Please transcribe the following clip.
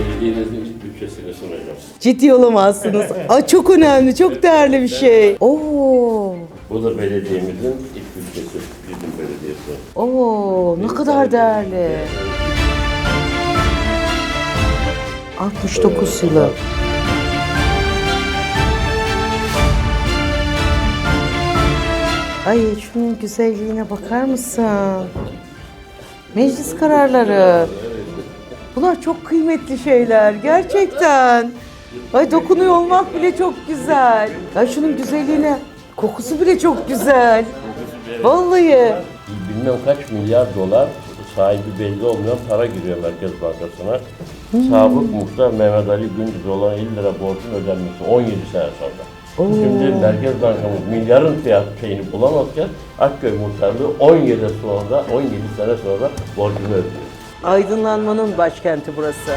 Belediyenizin bütçesini sunacağım. Ciddi olamazsınız. Aa, çok önemli, çok değerli bir şey. Oo, Bu da belediyemizin ilk bütçesi, bizim belediyesi. oo, ne kadar değerli. 69 yılı. Ay şunun güzelliğine bakar mısın? Meclis kararları. Bunlar çok kıymetli şeyler gerçekten. Ay dokunuyor olmak bile çok güzel. Ay şunun güzelliğine kokusu bile çok güzel. Vallahi. Bilmem kaç milyar dolar sahibi belli olmayan para giriyor Merkez Bankası'na. Sabık muhtar Mehmet Ali Gündüz olan 50 lira borcun ödenmesi 17 sene sonra. Şimdi Merkez Bankamız milyarın fiyat şeyini bulamazken Akköy muhtarlığı 17 sonra 17 sene sonra borcunu ödüyor. Aydınlanmanın başkenti burası.